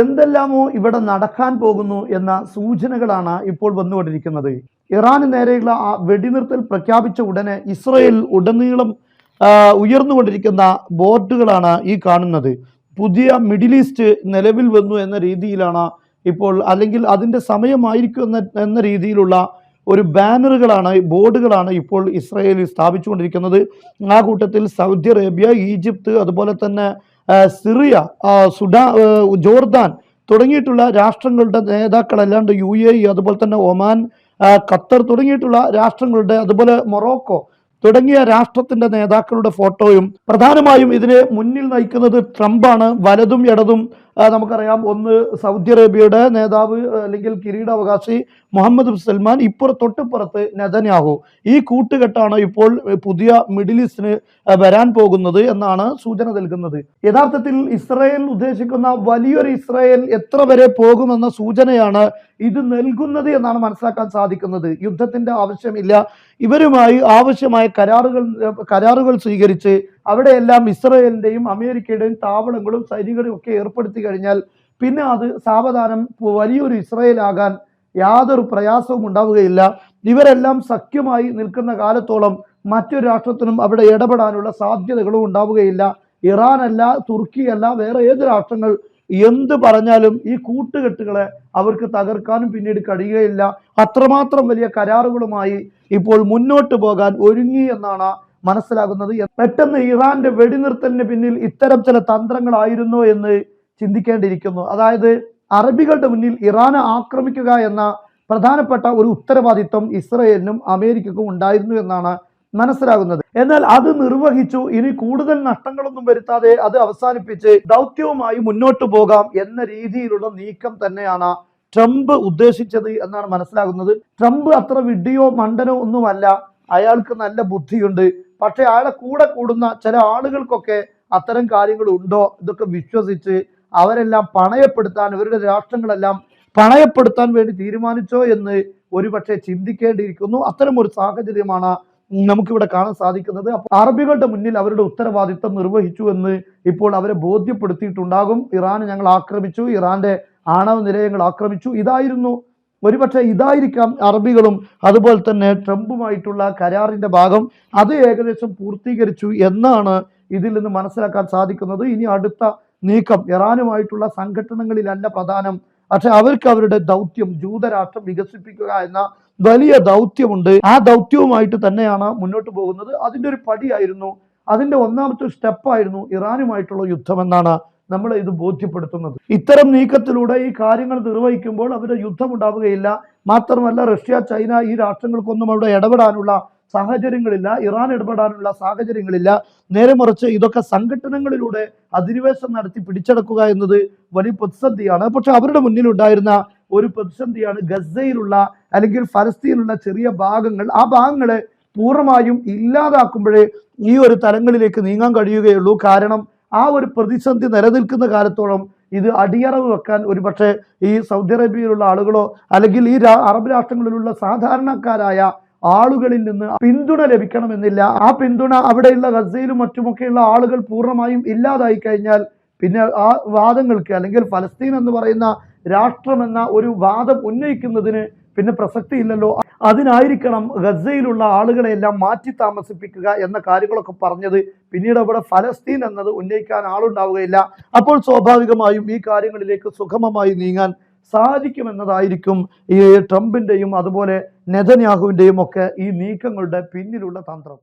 എന്തെല്ലാമോ ഇവിടെ നടക്കാൻ പോകുന്നു എന്ന സൂചനകളാണ് ഇപ്പോൾ വന്നുകൊണ്ടിരിക്കുന്നത്. ഇറാന് നേരെയുള്ള ആ വെടിനിർത്തൽ പ്രഖ്യാപിച്ച ഉടനെ ഇസ്രയേൽ ഉടനീളം ഉയർന്നുകൊണ്ടിരിക്കുന്ന ബോർഡുകളാണ് ഈ കാണുന്നത്. പുതിയ മിഡിൽ ഈസ്റ്റ് നിലവിൽ വന്നു എന്ന രീതിയിലാണ് ഇപ്പോൾ അല്ലെങ്കിൽ അതിന്റെ സമയമായിരിക്കും എന്ന രീതിയിലുള്ള ഒരു ബാനറുകളാണ് ബോർഡുകളാണ് ഇപ്പോൾ ഇസ്രയേലിൽ സ്ഥാപിച്ചുകൊണ്ടിരിക്കുന്നത്. ആ കൂട്ടത്തിൽ സൗദി അറേബ്യ ഈജിപ്ത് അതുപോലെ തന്നെ സിറിയ സുഡാ ജോർദാൻ തുടങ്ങിയിട്ടുള്ള രാഷ്ട്രങ്ങളുടെ നേതാക്കളല്ലാണ്ട് യു എ ഇ അതുപോലെ തന്നെ ഒമാൻ ഖത്തർ തുടങ്ങിയിട്ടുള്ള രാഷ്ട്രങ്ങളുടെ അതുപോലെ മൊറോക്കോ തുടങ്ങിയ രാഷ്ട്രത്തിന്റെ നേതാക്കളുടെ ഫോട്ടോയും പ്രധാനമായും ഇതിനെ മുന്നിൽ നയിക്കുന്നത് ട്രംപാണ്. വലതും ഇടതും നമുക്കറിയാം. ഒന്ന് സൗദി അറേബ്യയുടെ നേതാവ് അല്ലെങ്കിൽ കിരീടാവകാശി മുഹമ്മദ് സൽമാൻ ഇപ്പുറ തൊട്ടിപ്പുറത്ത് നെതന്യാഹു. ഈ കൂട്ടുകെട്ടാണ് ഇപ്പോൾ പുതിയ മിഡിൽ ഈസ്റ്റിന് വരാൻ പോകുന്നത് എന്നാണ് സൂചന നൽകുന്നത്. യഥാർത്ഥത്തിൽ ഇസ്രായേൽ ഉദ്ദേശിക്കുന്ന വലിയൊരു ഇസ്രായേൽ എത്ര വരെ പോകുമെന്ന സൂചനയാണ് ഇത് നൽകുന്നത് എന്നാണ് മനസ്സിലാക്കാൻ സാധിക്കുന്നത്. യുദ്ധത്തിന്റെ ആവശ്യമില്ല. ഇവരുമായി ആവശ്യമായ കരാറുകൾ കരാറുകൾ സ്വീകരിച്ച് അവിടെയെല്ലാം ഇസ്രയേലിന്റെയും അമേരിക്കയുടെയും താവളങ്ങളും സൈനികരും ഒക്കെ ഏർപ്പെടുത്തി കഴിഞ്ഞാൽ പിന്നെ അത് സാവധാനം വലിയൊരു ഇസ്രയേലാകാൻ യാതൊരു പ്രയാസവും ഉണ്ടാവുകയില്ല. ഇവരെല്ലാം സഖ്യമായി നിൽക്കുന്ന കാലത്തോളം മറ്റൊരു രാഷ്ട്രത്തിനും അവിടെ ഇടപെടാനുള്ള സാധ്യതകളും ഉണ്ടാവുകയില്ല. ഇറാനല്ല തുർക്കിയല്ല വേറെ ഏത് രാഷ്ട്രങ്ങൾ എന്ത് പറഞ്ഞാലും ഈ കൂട്ടുകെട്ടുകളെ അവർക്ക് തകർക്കാനും പിന്നീട് കഴിയുകയില്ല. അത്രമാത്രം വലിയ കരാറുകളുമായി ഇപ്പോൾ മുന്നോട്ട് പോകാൻ ഒരുങ്ങി എന്നാണ് മനസ്സിലാകുന്നത്. പെട്ടെന്ന് ഇറാന്റെ വെടിനിർത്തലിന് പിന്നിൽ ഇത്തരം ചില തന്ത്രങ്ങളായിരുന്നോ എന്ന് ചിന്തിക്കേണ്ടിയിരിക്കുന്നു. അതായത് അറബികളുടെ മുന്നിൽ ഇറാനെ ആക്രമിക്കുക എന്ന പ്രധാനപ്പെട്ട ഒരു ഉത്തരവാദിത്വം ഇസ്രയേലിനും അമേരിക്കക്കും ഉണ്ടായിരുന്നു എന്നാണ് മനസ്സിലാകുന്നത്. എന്നാൽ അത് നിർവഹിച്ചു. ഇനി കൂടുതൽ നഷ്ടങ്ങളൊന്നും വരുത്താതെ അത് അവസാനിപ്പിച്ച് ദൗത്യവുമായി മുന്നോട്ട് പോകാം എന്ന രീതിയിലുള്ള നീക്കം തന്നെയാണ് ട്രംപ് ഉദ്ദേശിച്ചത് എന്നാണ് മനസ്സിലാകുന്നത്. ട്രംപ് അത്ര വിഡ്ഢിയോ മണ്ടനോ ഒന്നുമല്ല. അയാൾക്ക് നല്ല ബുദ്ധിയുണ്ട്. പക്ഷെ അയാളെ കൂടെ കൂടുന്ന ചില ആളുകൾക്കൊക്കെ അത്തരം കാര്യങ്ങൾ ഉണ്ടോ ഇതൊക്കെ വിശ്വസിച്ച് അവരെല്ലാം പണയപ്പെടുത്താൻ ഇവരുടെ രാഷ്ട്രങ്ങളെല്ലാം പണയപ്പെടുത്താൻ വേണ്ടി തീരുമാനിച്ചോ എന്ന് ഒരുപക്ഷെ ചിന്തിക്കേണ്ടിയിരിക്കുന്നു. അത്തരം ഒരു സാഹചര്യമാണ് നമുക്കിവിടെ കാണാൻ സാധിക്കുന്നത്. അറബികളുടെ മുന്നിൽ അവരുടെ ഉത്തരവാദിത്തം നിർവഹിച്ചു എന്ന് ഇപ്പോൾ അവരെ ബോധ്യപ്പെടുത്തിയിട്ടുണ്ടാകും. ഇറാൻ ഞങ്ങൾ ആക്രമിച്ചു. ഇറാന്റെ ആണവ നിലയങ്ങൾ ആക്രമിച്ചു. ഇതായിരുന്നു ഒരുപക്ഷെ ഇതായിരിക്കാം അറബികളും അതുപോലെ തന്നെ ട്രംപുമായിട്ടുള്ള കരാറിന്റെ ഭാഗം. അത് ഏകദേശം പൂർത്തീകരിച്ചു എന്നാണ് ഇതിൽ നിന്ന് മനസ്സിലാക്കാൻ സാധിക്കുന്നത്. ഇനി അടുത്ത നീക്കം ഇറാനുമായിട്ടുള്ള സംഘടനകളിലല്ല പ്രധാനം. പക്ഷെ അവർക്ക് അവരുടെ ദൗത്യം ജൂതരാഷ്ട്രം വികസിപ്പിക്കുക എന്ന വലിയ ദൗത്യമുണ്ട്. ആ ദൗത്യവുമായിട്ട് തന്നെയാണ് മുന്നോട്ട് പോകുന്നത്. അതിന്റെ ഒരു പടിയായിരുന്നു. അതിന്റെ ഒന്നാമത്തെ സ്റ്റെപ്പായിരുന്നു ഇറാനുമായിട്ടുള്ള യുദ്ധമെന്നാണ് നമ്മളെ ഇത് ബോധ്യപ്പെടുത്തുന്നത്. ഇത്തരം നീക്കത്തിലൂടെ ഈ കാര്യങ്ങൾ നിർവഹിക്കുമ്പോൾ അവരുടെ യുദ്ധം ഉണ്ടാവുകയില്ല മാത്രമല്ല റഷ്യ ചൈന ഈ രാഷ്ട്രങ്ങൾക്കൊന്നും അവിടെ ഇടപെടാനുള്ള സാഹചര്യങ്ങളില്ല. ഇറാൻ ഇടപെടാനുള്ള സാഹചര്യങ്ങളില്ല. നേരെ മറിച്ച് ഇതൊക്കെ സംഘടനകളിലൂടെ അധിനിവേശം നടത്തി പിടിച്ചെടുക്കുക എന്നത് വലിയ പ്രതിസന്ധിയാണ്. പക്ഷെ അവരുടെ മുന്നിലുണ്ടായിരുന്ന ഒരു പ്രതിസന്ധിയാണ് ഗസയിലുള്ള അല്ലെങ്കിൽ ഫലസ്തീനിലുള്ള ചെറിയ ഭാഗങ്ങൾ ആ ഭാഗങ്ങളെ പൂർണമായും ഇല്ലാതാക്കുമ്പോഴേ ഈ ഒരു തലങ്ങളിലേക്ക് നീങ്ങാൻ കഴിയുകയുള്ളൂ. കാരണം ആ ഒരു പ്രതിസന്ധി നിലനിൽക്കുന്ന കാലത്തോളം ഇത് അടിയറവ് വെക്കാൻ ഒരുപക്ഷെ ഈ സൗദി അറേബ്യയിലുള്ള ആളുകളോ അല്ലെങ്കിൽ ഈ അറബ് രാഷ്ട്രങ്ങളിലുള്ള സാധാരണക്കാരായ ആളുകളിൽ നിന്ന് പിന്തുണ ലഭിക്കണമെന്നില്ല. ആ പിന്തുണ അവിടെയുള്ള ഗസയിലും മറ്റുമൊക്കെയുള്ള ആളുകൾ പൂർണമായും ഇല്ലാതായി കഴിഞ്ഞാൽ പിന്നെ ആ വാദങ്ങൾക്ക് അല്ലെങ്കിൽ ഫലസ്തീൻ എന്ന് പറയുന്ന രാഷ്ട്രമെന്ന ഒരു വാദം ഉന്നയിക്കുന്നതിന് പിന്നെ പ്രസക്തിയില്ലല്ലോ. അതിനായിരിക്കണം ഗസയിലുള്ള ആളുകളെല്ലാം മാറ്റി താമസിപ്പിക്കുക എന്ന കാര്യങ്ങളൊക്കെ പറഞ്ഞത്. പിന്നീട് അവിടെ ഫലസ്തീൻ എന്നത് ഉന്നയിക്കാൻ ആളുണ്ടാവുകയില്ല. അപ്പോൾ സ്വാഭാവികമായും ഈ കാര്യങ്ങളിലേക്ക് സുഗമമായി നീങ്ങാൻ സാധിക്കുമെന്നതായിരിക്കും ഈ ട്രംപിന്റെയും അതുപോലെ നെതന്യാഹുവിന്റെയും ഒക്കെ ഈ നീക്കങ്ങളുടെ പിന്നിലുള്ള തന്ത്രം.